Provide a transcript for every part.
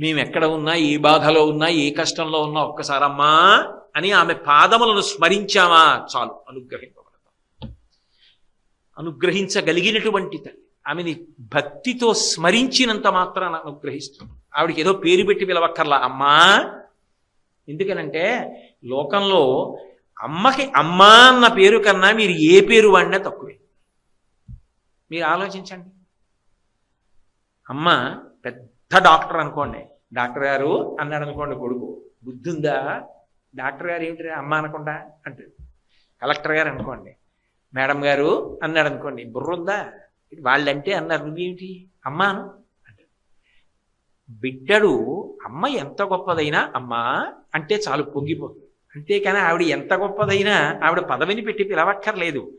మేము ఎక్కడ ఉన్నా ఏ బాధలో ఉన్నా ఏ కష్టంలో ఉన్నా ఒక్కసారమ్మా అని ఆమె పాదములను స్మరించామా చాలు. అనుగ్రహింపబడతాం. అనుగ్రహించగలిగినటువంటి తల్లి. ఆమెని భక్తితో స్మరించినంత మాత్రాన అనుగ్రహిస్తుంది ఆవిడకి ఏదో పేరు పెట్టి పిలవక్కర్లా. అమ్మా! ఎందుకనంటే లోకంలో అమ్మకి అమ్మా అన్న పేరు కన్నా మీరు ఏ పేరు వాడినా తక్కువే. మీరు ఆలోచించండి. అమ్మ పెద్ద డాక్టర్ అనుకోండి. డాక్టర్ గారు అన్నాడు అనుకోండి కొడుకు. బుద్ధి ఉందా డాక్టర్ గారు ఏమిటి అమ్మ అనకుండా అంటాడు. కలెక్టర్ గారు అనుకోండి. మేడం గారు అన్నాడు అనుకోండి. బుర్ర ఉందా వాళ్ళంటే అన్నారు. నువ్వేమిటి? అమ్మాను అంటాడు. బిడ్డడు అమ్మ ఎంత గొప్పదైనా అమ్మ అంటే చాలు పొంగిపోతుంది. అంతేకాని ఆవిడ ఎంత గొప్పదైనా ఆవిడ పదవిని పెట్టి పిలవక్కర్లేదు.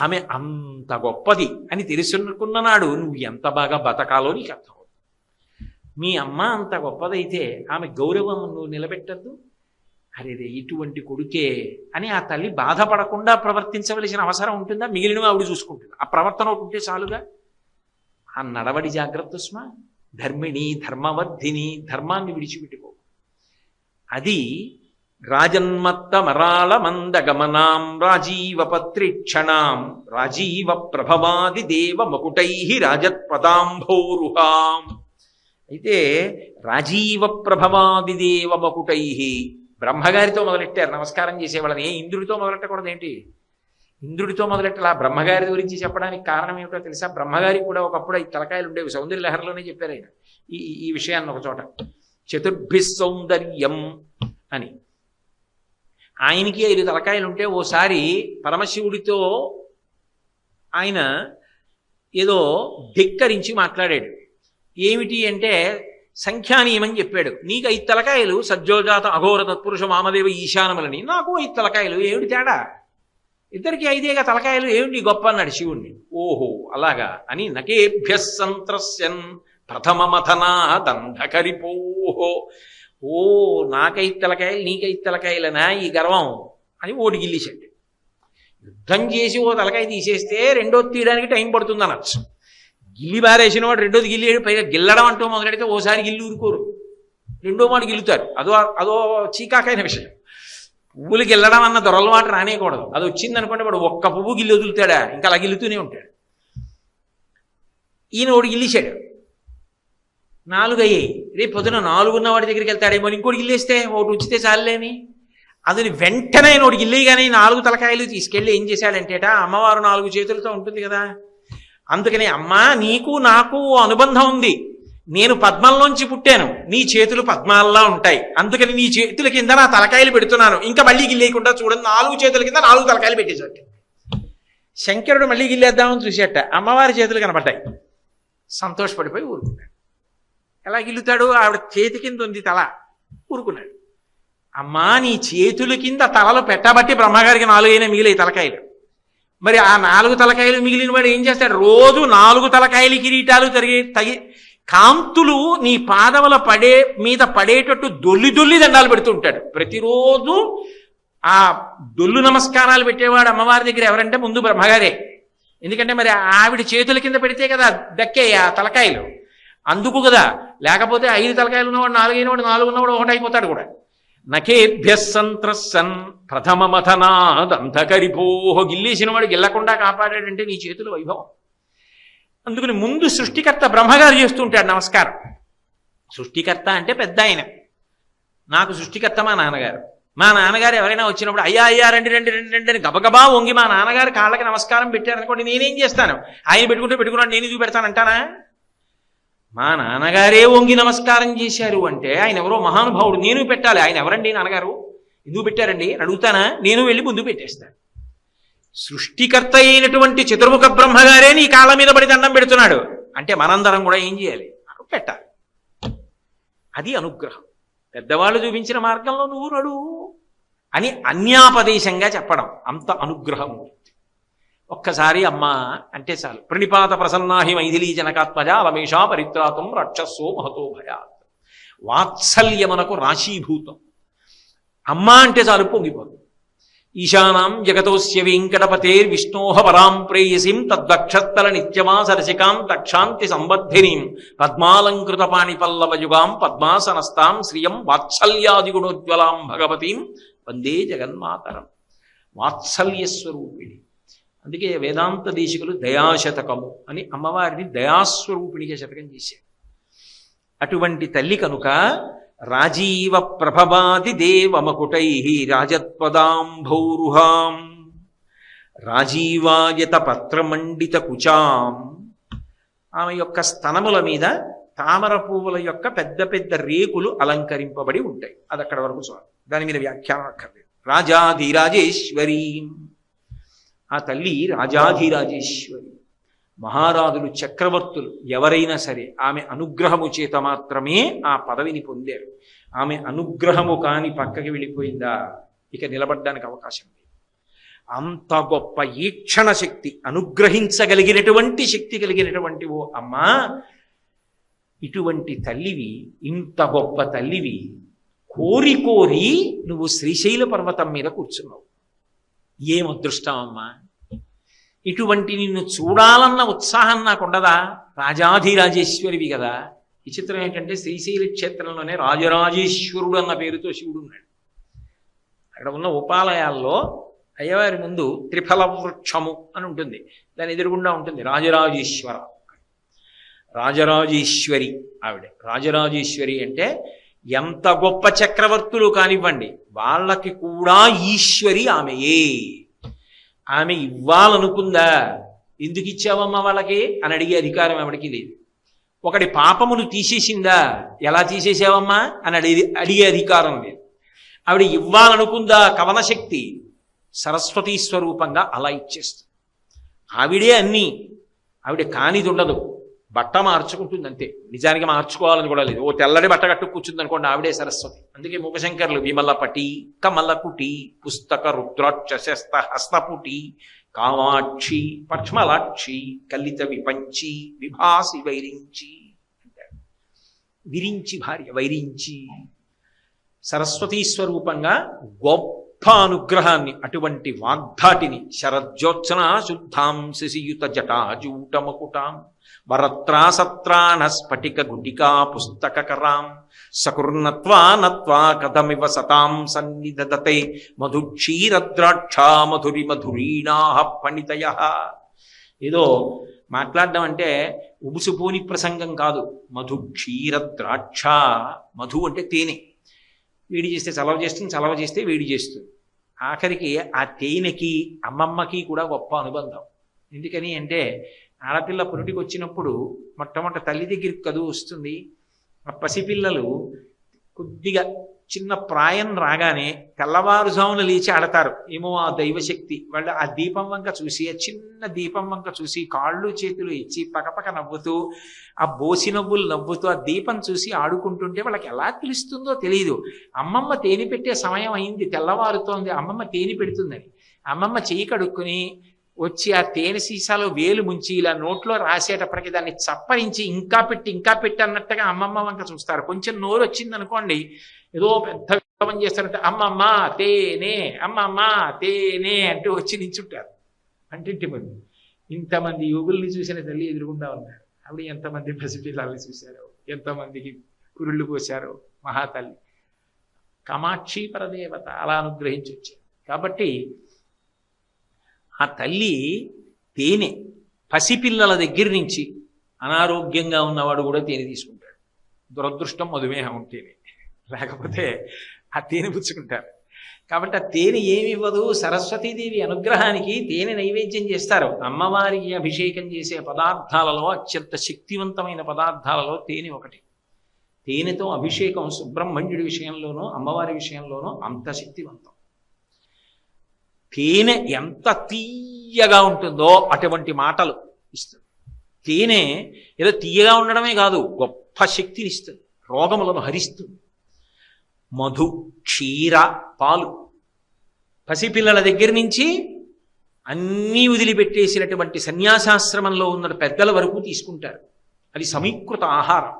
ఆమె అంత గొప్పది అని తెలుసుకున్ననాడు నువ్వు ఎంత బాగా బతకాలో నీకు అర్థం మీ అమ్మ అంత గొప్పదైతే ఆమె గౌరవం నువ్వు నిలబెట్టద్దు. అరేరే ఇటువంటి కొడుకే అని ఆ తల్లి బాధపడకుండా ప్రవర్తించవలసిన అవసరం ఉంటుందా? మిగిలినవి ఆవిడ చూసుకుంటుంది. ఆ ప్రవర్తన ఒకటి ఉంటే చాలుగా. ఆ నడవడి జాగ్రత్త స్మ. ధర్మిణి ధర్మవర్ధిని ధర్మాన్ని విడిచిపెట్టుకో. అది రాజన్మత్త మరాళ మందగమనాం రాజీవ పత్రిక్షణాం. రాజీవ ప్రభవాది దేవ మకుటై రాజత్పదాంభోరుహాం. అయితే రాజీవ ప్రభమాదిదేవ మకుటై బ్రహ్మగారితో మొదలెట్టారు. నమస్కారం చేసేవాళ్ళని ఏ ఇంద్రుడితో మొదలెట్టకూడదు ఏంటి? ఇంద్రుడితో మొదలెట్టాలి? ఆ బ్రహ్మగారి గురించి చెప్పడానికి కారణం ఏమిటో తెలుసా? బ్రహ్మగారికి కూడా ఒకప్పుడు ఈ తలకాయలు ఉండేవి. సౌందర్య లహరిలోనే చెప్పారు ఆయన. ఈ ఈ- ఈ విషయాన్ని ఒక చోట. చతుర్భి సౌందర్యం అని. ఆయనకి ఐదు తలకాయలు ఉంటే ఓసారి పరమశివుడితో ఆయన ఏదో ధిక్కరించి మాట్లాడాడు. ఏమిటి అంటే సంఖ్యానీయమని చెప్పాడు. నీకు ఐదు తలకాయలు సజ్జోజాత అఘోర తత్పురుష మామదేవ ఈశానములని. నాకు ఐదు తలకాయలు ఏమిటి తేడా? ఇద్దరికి ఐదేగా తలకాయలు ఏమిటి గొప్ప అన్నాడు శివుణ్ణి. ఓహో అలాగా అని నకేభ్య సంత్రస్యన్ ప్రథమ మథనా దండకరిపోహో ఓ నాకై తలకాయలు నీకై తలకాయలనా ఈ గర్వం అని ఓడి గిల్లిశాడు. యుద్ధం చేసి ఓ తలకాయ తీసేస్తే రెండో తీయడానికి టైం పడుతుంది అనొచ్చు గిల్లి బారేసిన వాడు రెండోది గిల్లేడు పైగా గిల్లడం అంటూ మొదలెడితే ఓసారి గిల్లి ఊరుకోరు. రెండో మాట గిల్లుతారు. అదో అదో చీకాకైన విషయం. పువ్వులు గిల్లడం అన్న దొరల మాట రానేయకూడదు. అది వచ్చింది అనుకోండి వాడు ఒక్క పువ్వు గిల్లి వదులుతాడా? ఇంకా అలా గిల్లుతూనే ఉంటాడు. ఈయన ఒకటి గిల్లిశాడు. నాలుగు అయ్యాయి. రేపు పొద్దున నాలుగున్న వాడి దగ్గరికి వెళ్తాడేమో ఇంకోటి గిల్లేస్తే? ఒకటి ఉంచితే చాలేని అది వెంటనే నోటి గిల్లి కానీ నాలుగు తలకాయలు తీసుకెళ్ళి ఏం చేశాడంటేట అమ్మవారు నాలుగు చేతులతో ఉంటుంది కదా అందుకని అమ్మా నీకు నాకు అనుబంధం ఉంది. నేను పద్మంలోంచి పుట్టాను. నీ చేతులు పద్మాల్లా ఉంటాయి. అందుకని నీ చేతుల కింద నా తలకాయలు పెడుతున్నాను. ఇంకా మళ్ళీ గిల్లేయకుండా చూడండి నాలుగు చేతుల కింద నాలుగు తలకాయలు పెట్టేశాడు. శంకరుడు మళ్ళీ గిల్లేద్దామని చూసేట. అమ్మవారి చేతులు కనపడ్డాయి. సంతోషపడిపోయి ఊరుకున్నాడు. ఎలా గిల్లుతాడు? ఆవిడ చేతి కింద ఉంది తల. ఊరుకున్నాడు. అమ్మా నీ చేతుల కింద తలలు పెట్టబట్టి బ్రహ్మగారికి నాలుగైనా మిగిలే తలకాయలు. మరి ఆ నాలుగు తలకాయలు మిగిలిన వాడు ఏం చేస్తాడు? రోజు నాలుగు తలకాయలు కిరీటాలు తరిగి తగి కాంతులు నీ పాదముల పడే మీద పడేటట్టు దొల్లి దొల్లి దండాలు పెడుతుంటాడు ప్రతిరోజు ఆ దొల్లు నమస్కారాలు పెట్టేవాడు అమ్మవారి దగ్గర ఎవరంటే ముందు బ్రహ్మగారే. ఎందుకంటే మరి ఆవిడ చేతుల కింద పెడితే కదా దక్కే ఆ తలకాయలు. అందుకు కదా లేకపోతే ఐదు తలకాయలు ఉన్నవాడు నాలుగైన వాడు నాలుగు ఉన్నవాడు ఒకటి అయిపోతాడు కూడా. నకేభ్యస్సంత్రస్సన్ ప్రథమ మథనాదంతకరిపోహ గిల్లేసిన వాడు గిల్లకుండా కాపాడాడంటే నీ చేతుల వైభవం. అందుకని ముందు సృష్టికర్త బ్రహ్మగారు చేస్తుంటాడు నమస్కారం. సృష్టికర్త అంటే పెద్ద ఆయన. నాకు సృష్టికర్త మా నాన్నగారు. మా నాన్నగారు ఎవరైనా వచ్చినప్పుడు అయ్యా అయ్యా రండి రండి రండి రండి అని గబగబా వంగి మా నాన్నగారు కాళ్ళకి నమస్కారం పెట్టారనుకోండి నేనేం చేస్తాను? ఆయన పెట్టుకుంటే పెట్టుకున్నాడు నేను ఇది పెడతానంటానా మా నాన్నగారే వంగి నమస్కారం చేశారు అంటే ఆయన ఎవరో మహానుభావుడు నేను పెట్టాలి. ఆయన ఎవరండి నాన్నగారు? ఎందుకు పెట్టారండి? అడుగుతానా? నేను వెళ్ళి ముందు పెట్టేస్తాను. సృష్టికర్త అయినటువంటి చతుర్ముఖ బ్రహ్మగారే నీ కాళ్ళ మీద పడి దండం పెడుతున్నాడు. అంటే మనందరం కూడా ఏం చేయాలి? పెట్టాలి. అది అనుగ్రహం. పెద్దవాళ్ళు చూపించిన మార్గంలో నువ్వు నడు అని అన్యాపదేశంగా చెప్పడం అంత అనుగ్రహం. ఒక్కసారి అమ్మ అంటే చాలు. ప్రణిపాత ప్రసన్నాహి మైథిలీ జనకాత్మజ రమేషా పరిత్రాతం రక్షస్సో మహతో భయాత్. వాత్సల్యమనకు రాశీభూతం. అమ్మ అంటే చాలు పొంగిపోతుంది. ఈశానాం జగతోస్య వెంకటపతేర్ విష్ణోహ పరాం ప్రేయసిం తద్వక్షత్తల నిత్యమా సరసికాం తక్షాంతి సంబద్ధినీం పద్మాలంకృత పాణిపల్లవయుగాం పద్మాసనస్తాం శ్రియం వాత్సల్యాదిగుణోజ్వలాం భగవతీం వందే జగన్మాతరం. వాత్సల్యస్వరూపిణి అందుకే వేదాంత దేశికులు దయాశతకము అని అమ్మవారిని దయాస్వరూపిణిగా శతకం చేశారు. అటువంటి తల్లి కనుక రాజీవ ప్రభవాది దేవమకుటై రాజత్వదాంభౌరుహాం రాజీవాయత పత్రమండిత కుచాం. ఆమె యొక్క స్తనముల మీద తామర పువ్వుల యొక్క పెద్ద పెద్ద రేకులు అలంకరింపబడి ఉంటాయి. అది అక్కడ వరకు చూడాలి దాని మీద వ్యాఖ్యానం అక్కర్లేదు. రాజాధిరాజేశ్వరీ. ఆ తల్లి రాజాధిరాజేశ్వరి. మహారాజులు చక్రవర్తులు ఎవరైనా సరే ఆమె అనుగ్రహము చేత మాత్రమే ఆ పదవిని పొందారు. ఆమె అనుగ్రహము కాని పక్కకి వెళ్ళిపోయిందా? ఇక నిలబడ్డానికి అవకాశం లేదు. అంత గొప్ప ఈక్షణ శక్తి అనుగ్రహించగలిగినటువంటి శక్తి కలిగినటువంటి ఓ అమ్మా ఇటువంటి తల్లివి ఇంత గొప్ప తల్లివి కోరి కోరి నువ్వు శ్రీశైల పర్వతం మీద కూర్చున్నావు. ఏం అదృష్టం అమ్మా? ఇటువంటి నిన్ను చూడాలన్న ఉత్సాహం నాకు ఉండదా? రాజాధిరాజేశ్వరివి కదా. విచిత్రం ఏంటంటే శ్రీశైల క్షేత్రంలోనే రాజరాజేశ్వరుడు అన్న పేరుతో శివుడు ఉన్నాడు. అక్కడ ఉన్న ఉపాలయాల్లో అయ్యవారి ముందు త్రిఫల వృక్షము అని ఉంటుంది. దాని ఎదురుగుండా ఉంటుంది రాజరాజేశ్వర. రాజరాజేశ్వరి ఆవిడ. రాజరాజేశ్వరి అంటే ఎంత గొప్ప చక్రవర్తులు కానివ్వండి వాళ్ళకి కూడా ఈశ్వరి ఆమెయే. ఆమె ఇవ్వాలనుకుందా? ఎందుకు ఇచ్చావమ్మా వాళ్ళకి? అని అడిగే అధికారం ఎవరికి లేదు. ఒకటి పాపములు తీసేసిందా? ఎలా తీసేసావమ్మా? అని అడిగి అడిగే అధికారం లేదు. ఆవిడ ఇవ్వాలనుకుందా? కవన శక్తి సరస్వతీ స్వరూపంగా అలా ఇచ్చేస్తుంది. ఆవిడే అన్నీ. ఆవిడ కానిది ఉండదు. బట్ట మార్చుకుంటుంది అంతే నిజానికి మార్చుకోవాలని కూడా లేదు. ఓ తెల్లడి బట్ట కట్టు కూర్చుంది అనుకోండి ఆవిడే సరస్వతి. అందుకే ముఖశంకర్లు విమలపటి కమలకుటి పుస్తక రుద్రాక్ష శస్త హస్తపుటి కామాక్షి పక్ష్మలాక్షి కలిత విపంచి విభాసి వైరించి విరించి భార్య వైరించి. సరస్వతీ స్వరూపంగా గొప్ప అనుగ్రహాన్ని అటువంటి వాగ్ధాటిని శరజ్యోత్సన శుద్ధాం శశియుత జటాజూటమకుటాం. వరత్రాసత్రాణ స్ఫటిక గుటికా పుస్తకరాం సకృన్నత్వా నత్వా కథమివ సతాం సన్నిధదతే మధుక్షీరద్రాక్షా మధురి మధురీణా పండితయ ఏదో మాట్లాడడం అంటే ఉబుసుపోని ప్రసంగం కాదు. మధు క్షీరద్రాక్ష మధు అంటే తేనె. వేడి చేస్తే చలవ చేస్తుంది చలవ చేస్తే వేడి చేస్తుంది. ఆఖరికి ఆ తేనెకి అమ్మమ్మకి కూడా గొప్ప అనుబంధం. ఎందుకని అంటే ఆడపిల్ల పురుటికి వచ్చినప్పుడు మొట్టమొదట తల్లి దగ్గరికి కదువు వస్తుంది. ఆ పసిపిల్లలు కొద్దిగా చిన్న ప్రాయం రాగానే తెల్లవారుజామున లేచి ఆడతారు. ఏమో ఆ దైవశక్తి. వాళ్ళు ఆ దీపం వంక చూసి ఆ చిన్న దీపం వంక చూసి కాళ్ళు చేతులు ఇచ్చి పకపక నవ్వుతూ ఆ బోసి నవ్వులు నవ్వుతూ ఆ దీపం చూసి ఆడుకుంటుంటే వాళ్ళకి ఎలా తెలుస్తుందో తెలియదు అమ్మమ్మ తేనె పెట్టే సమయం అయింది తెల్లవారుతోంది అమ్మమ్మ తేనె పెడుతుందని. అమ్మమ్మ చెయ్యి కడుక్కుని వచ్చి ఆ తేనె సీసాలో వేలు ముంచి ఇలా నోట్లో రాసేటప్పటికి దాన్ని చప్పరించి ఇంకా పెట్టి ఇంకా పెట్టి అన్నట్టుగా అమ్మమ్మ వంక చూస్తారు. కొంచెం నోరు వచ్చింది అనుకోండి ఏదో పెద్ద విప్లవం చేస్తారంటే అమ్మమ్మ తేనె అమ్మమ్మ తేనె అంటూ వచ్చి నించుంటారు. అంటింటి మంది. ఇంతమంది యుగుల్ని చూసిన తల్లి ఎదురుగుండా ఉన్నారు. ఆవిడ ఎంతమంది పసిపిల్లల్ని చూశారో? ఎంతమందికి కురుళ్ళు పోశారో? మహాతల్లి. కమాక్షి పరదేవత అలా అనుగ్రహించి వచ్చారు కాబట్టి ఆ తల్లి తేనె పసిపిల్లల దగ్గర నుంచి అనారోగ్యంగా ఉన్నవాడు కూడా తేనె తీసుకుంటాడు. దురదృష్టం మధుమేహం ఉంటేనే. లేకపోతే ఆ తేనె పుచ్చుకుంటారు. కాబట్టి ఆ తేనె ఏమి ఇవ్వదు? సరస్వతీదేవి అనుగ్రహానికి తేనె నైవేద్యం చేస్తారు. అమ్మవారికి అభిషేకం చేసే పదార్థాలలో అత్యంత శక్తివంతమైన పదార్థాలలో తేనె ఒకటి. తేనెతో అభిషేకం సుబ్రహ్మణ్యుడి విషయంలోనూ అమ్మవారి విషయంలోనూ అంత శక్తివంతం. తేనె ఎంత తీయగా ఉంటుందో అటువంటి మాటలు ఇస్తుంది. తేనె ఏదో తీయగా ఉండడమే కాదు గొప్ప శక్తిని ఇస్తుంది రోగములను హరిస్తుంది. మధు క్షీర పాలు పసిపిల్లల దగ్గర నుంచి అన్నీ వదిలిపెట్టేసినటువంటి సన్యాసాశ్రమంలో ఉన్న పెద్దల వరకు తీసుకుంటారు. అది సమీకృత ఆహారం.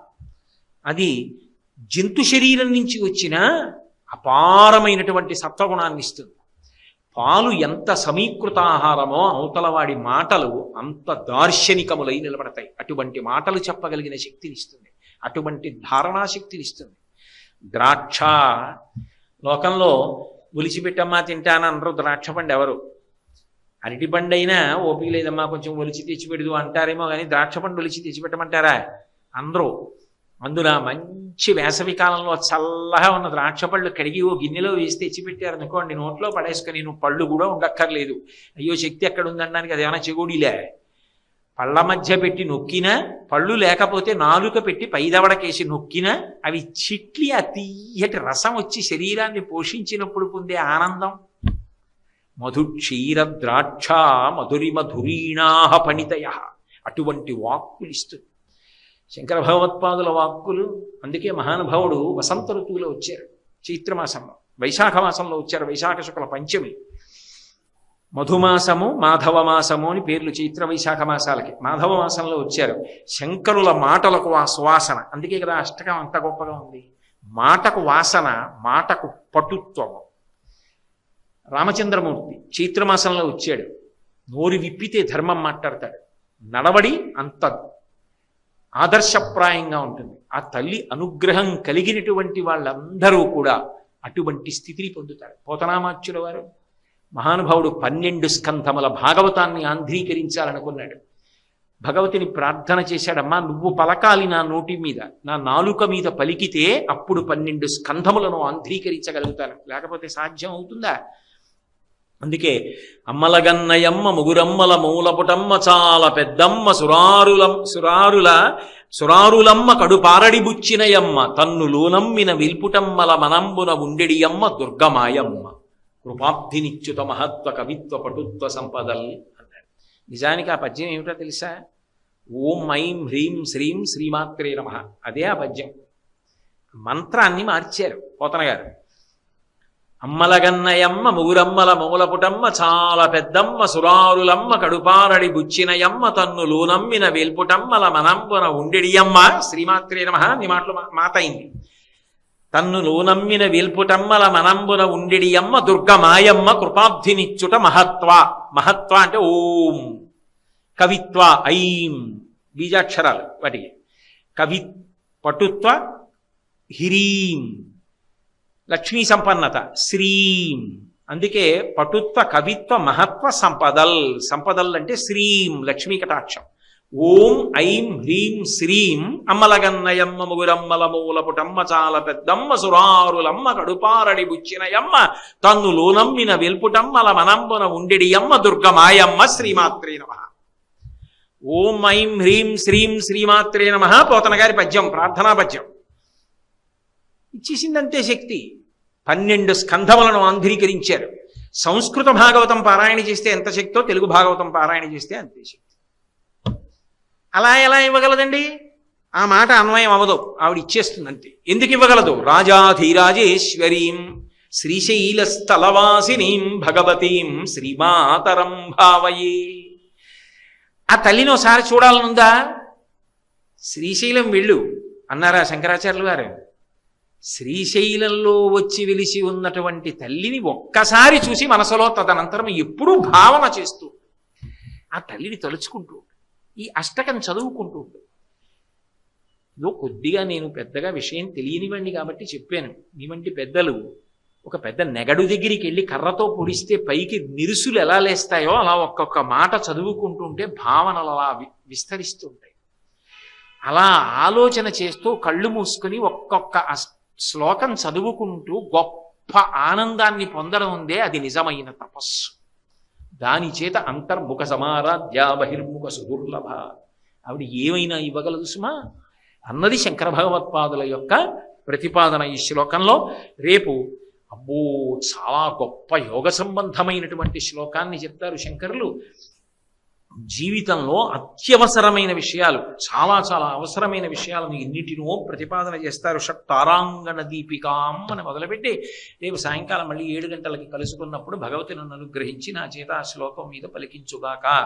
అది జంతు శరీరం నుంచి వచ్చిన అపారమైనటువంటి సత్వగుణాన్ని ఇస్తుంది. పాలు ఎంత సమీకృతాహారమో అవతలవాడి మాటలు అంత దార్శనికములై నిలబడతాయి. అటువంటి మాటలు చెప్పగలిగిన శక్తినిస్తుంది. అటువంటి ధారణా శక్తినిస్తుంది. ద్రాక్ష లోకంలో ఒలిచిపెట్టమ్మా తింటాను అనరు. ద్రాక్ష పండు ఎవరు? అరటి పండు అయినా ఓపిక లేదమ్మా కొంచెం ఒలిచి తెచ్చిపెడదు అంటారేమో కానీ ద్రాక్ష పండు ఒలిచి తెచ్చిపెట్టమంటారా? అందరూ అందున మంచి వేసవి కాలంలో చల్లగా ఉన్న ద్రాక్ష పళ్ళు కడిగి ఓ గిన్నెలో వేసి తెచ్చిపెట్టారు అనుకోండి నోట్లో పడేసుకొని నువ్వు పళ్ళు కూడా ఉండక్కర్లేదు. అయ్యో శక్తి ఎక్కడ ఉందనడానికి అది ఏమైనా చెగుడిలే. పళ్ళ మధ్య పెట్టి నొక్కినా పళ్ళు లేకపోతే నాలుక పెట్టి పైదవడకేసి నొక్కినా అవి చిట్లి ఆ తీయటి రసం వచ్చి శరీరాన్ని పోషించినప్పుడు పొందే ఆనందం. మధు క్షీర ద్రాక్ష మధురి మధురీణాహ పణితయ అటువంటి వాక్కులు ఇస్తుంది శంకర భగవత్పాదుల వాక్కులు. అందుకే మహానుభావుడు వసంత ఋతువులో వచ్చారు చైత్రమాసంలో వైశాఖ మాసంలో వచ్చారు వైశాఖ శుక్ల పంచమి. మధుమాసము మాధవ మాసము అని పేర్లు చైత్ర వైశాఖ మాసాలకి. మాధవ మాసంలో వచ్చారు. శంకరుల మాటలకు ఆ సువాసన. అందుకే కదా అష్టకం అంత గొప్పగా ఉంది. మాటకు వాసన మాటకు పటుత్వము. రామచంద్రమూర్తి చైత్రమాసంలో వచ్చాడు. నోరు విప్పితే ధర్మం మాట్లాడతాడు. నడవడి అంత ఆదర్శప్రాయంగా ఉంటుంది. ఆ తల్లి అనుగ్రహం కలిగినటువంటి వాళ్ళందరూ కూడా అటువంటి స్థితిని పొందుతారు. పోతనామాచ్యుల వారు మహానుభావుడు పన్నెండు స్కంధముల భాగవతాన్ని ఆంధ్రీకరించాలనుకున్నాడు. భగవతిని ప్రార్థన చేశాడమ్మా నువ్వు పలకాలి నా నోటి మీద నా నాలుక మీద పలికితే అప్పుడు పన్నెండు స్కంధములను ఆంధ్రీకరించగలుగుతాను. లేకపోతే సాధ్యం అవుతుందా? అందుకే అమ్మలగన్నయమ్మ ముగురమ్మల మూలపుటమ్మ చాలా పెద్దమ్మ సురారులం సురారుల సురారులమ్మ కడుపారడి బుచ్చినయమ్మ తన్ను లోనమ్మిన విల్పుటమ్మల మనంబున ఉండెడియమ్మ దుర్గమాయమ్మ. కృపాబ్ధినిచ్యుత మహత్వ కవిత్వ పటుత్వ సంపదల్ అన్నాడు. నిజానికి ఆ పద్యం ఏమిటో తెలుసా? ఓం ఐం హ్రీం శ్రీం శ్రీమాత్రే నమ. అదే ఆ పద్యం. మంత్రాన్ని మార్చారు పోతన గారు అమ్మలగన్నయమ్మ ముగురమ్మల మూలపుటమ్మ చాలా పెద్దమ్మ సురారులమ్మ కడుపారడి బుచ్చినయమ్మ తన్ను లోనమ్మిన వేల్పుటమ్మల మనంబున ఉండెడియమ్మ శ్రీమాత్రే నమ. నీ మాటలు మాతయింది తన్ను లోనమ్మిన వేల్పుటమ్మల మనంబున ఉండెడియమ్మ దుర్గమాయమ్మ కృపాబ్ధినిచ్చుట మహత్వ. మహత్వ అంటే ఓం. కవిత్వ ఐం. బీజాక్షరాలు వాటికి. కవి పటుత్వ హిరీం. లక్ష్మీ సంపన్నత శ్రీం. అందుకే పటుత్వ కవిత్వ మహత్వ సంపదల్. సంపదల్ అంటే శ్రీం లక్ష్మీ కటాక్షం. ఓం ఐం హ్రీం శ్రీం అమ్మలగన్నయమ్మ ముగురమ్మల మూలపుటమ్మ చాల పెద్దమ్మ సురారులమ్మ కడుపారడి బుచ్చినయమ్మ తన్ను లోనమ్మిన వెల్పుటమ్మల మనంబున ఉండెడియమ్మ దుర్గమాయమ్మ శ్రీమాత్రే నమ. ఓం ఐం హ్రీం శ్రీం శ్రీమాత్రే నమ. పోతన గారి పద్యం ప్రార్థనా పద్యం. ఇచ్చేసిందంతే శక్తి. పన్నెండు స్కంధములను ఆంధ్రీకరించారు సంస్కృత భాగవతం పారాయణ చేస్తే ఎంత శక్తో తెలుగు భాగవతం పారాయణ చేస్తే అంతే శక్తి. అలా ఎలా ఇవ్వగలదండి? ఆ మాట అన్వయం అవ్వదు. ఆవిడ ఇచ్చేస్తుంది అంతే ఎందుకు ఇవ్వగలదు? రాజాధీరాజేశ్వరీం శ్రీశైల స్థలవాసినీం భగవతీం శ్రీమాతరం భావయే. ఆ తల్లిని ఒకసారి చూడాలనుందా? శ్రీశైలం వెళ్ళు అన్నారా శంకరాచార్యులు గారు? శ్రీశైలంలో వచ్చి వెలిసి ఉన్నటువంటి తల్లిని ఒక్కసారి చూసి మనసులో తదనంతరం ఎప్పుడూ భావన చేస్తూ ఆ తల్లిని తలుచుకుంటూ ఈ అష్టకం చదువుకుంటూ ఇదో కొద్దిగా నేను పెద్దగా విషయం తెలియనివ్వండి కాబట్టి చెప్పాను. మీ వంటి పెద్దలు ఒక పెద్ద నెగడు దగ్గరికి వెళ్ళి కర్రతో పొడిస్తే పైకి నిరుసులు ఎలా లేస్తాయో అలా ఒక్కొక్క మాట చదువుకుంటుంటే భావనలు అలా వి- అలా ఆలోచన చేస్తూ కళ్ళు మూసుకొని ఒక్కొక్క అష్ట శ్లోకం చదువుకుంటూ గొప్ప ఆనందాన్ని పొందడం ఉందే అది నిజమైన తపస్సు. దాని చేత అంతర్ముఖ సమారాధ్య బహిర్ముఖ సుదుర్లభ. ఆవిడ ఏమైనా ఇవ్వగలదు సుమా? అన్నది శంకర భగవత్పాదుల యొక్క ప్రతిపాదన ఈ శ్లోకంలో. రేపు అబ్బో చాలా గొప్ప యోగ సంబంధమైనటువంటి శ్లోకాన్ని చెప్తారు శంకరులు. జీవితంలో అత్యవసరమైన విషయాలు చాలా చాలా అవసరమైన విషయాలను ఎన్నిటినో ప్రతిపాదన చేస్తారు. షట్ తారాంగణ దీపికాం అని మొదలుపెట్టి రేపు సాయంకాలం మళ్ళీ ఏడు గంటలకి కలుసుకున్నప్పుడు భగవతి నన్ను అనుగ్రహించి నా చేత ఆ శ్లోకం మీద పలికించుగాక.